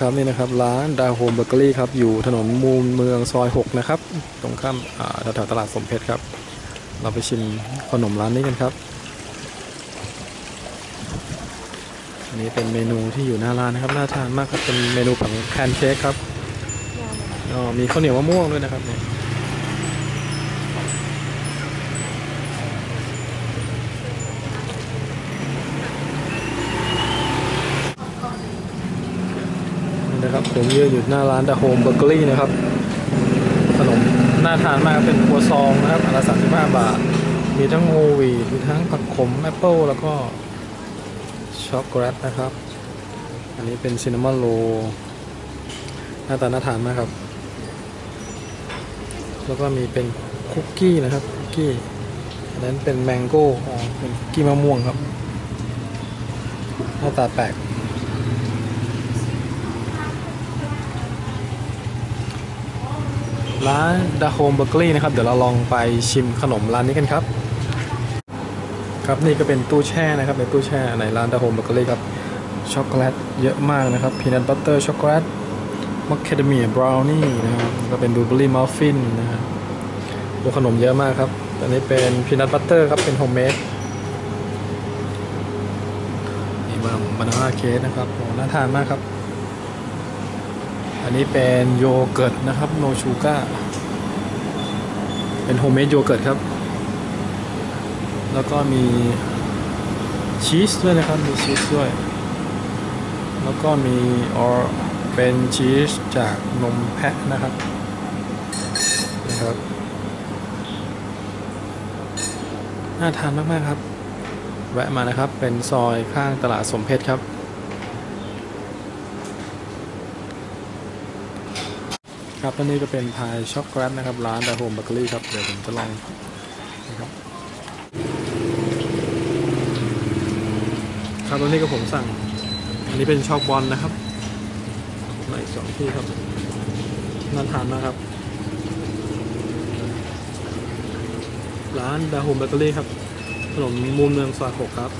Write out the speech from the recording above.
ครับนี่นะครับร้านดาโฮมเบเกอรี่ครับอยู่ถนนมูลเมืองซอย 6 นะครับ ตรงข้ามอ่าแถวๆตลาดสมเพชรครับ เราไปชิมขนมร้านนี้กันครับอันนี้เป็นเมนูที่อยู่หน้าร้านนะครับน่าทานมากครับเป็นเมนูของแพนเค้กครับอ๋อมีข้าวเหนียวมะม่วงด้วยนะครับเนี่ย นะครับผมยืนอยู่หน้าร้านดาโฮมเบเกอรี่นะครับ ขนมน่าทานมากเป็นครัวซองนะครับอันละ35บห้าบาท มีทั้งโฮวีมีทั้งผักขมแอปเปิลแล้วก็ช็อกโกแลตนะครับ อันนี้เป็นซินนามอนโรหน้าตาน่าทานมากครับ แล้วก็มีเป็นคุกกี้นะครับคุกกี้อันนั้นเป็นแมงโก้เป็นคุกกี้มะม่วงครับ หน้าตาแปลก ร้านดาโฮมเบเกอรี่นะครับ เดี๋ยวเราลองไปชิมขนมร้านนี้กันครับ ครับนี่ก็เป็นตู้แช่นะครับในตู้แช่ในร้านดาโฮมเบเกอรี่ครับช็อกโกแลตเยอะมากนะครับพีนัทบัตเตอร์ช็อกโกแลตมัคเคดเมียบราวนี่นะครับก็เป็นบลูเบอรี่มัฟฟินนะครับตัวขนมเยอะมากครับ อันนี้เป็นพีนัทบัตเตอร์ครับเป็นโฮมเมดนี่บาบานาน่าเค้กนะครับน่าทานมากครับ อันนี้เป็นโยเกิร์ตนะครับโนชูก้าเป็นโฮมเมดโยเกิร์ตครับ แล้วก็มีชีสด้วยนะครับ มีชีสด้วย แล้วก็มีออเป็นชีสจากนมแพะนะครับนะครับน่าทานมาก ๆ ครับ แวะมานะครับเป็นซอยข้างตลาดสมเพชรครับ ครับอันนี้ก็เป็นพายช็อกโกแลตนะครับ ร้านดาโฮมเบเกอรี่ครับ เดี๋ยวผมจะลองนะครับครับแล้วนี่ก็ผมสั่ง อันนี้เป็นช็อกบอลนะครับมาอีกสองที่ครับน่าทานมากครับ ร้านดาโฮมเบเกอรี่ครับถนนมูลเมืองซอยหกครับ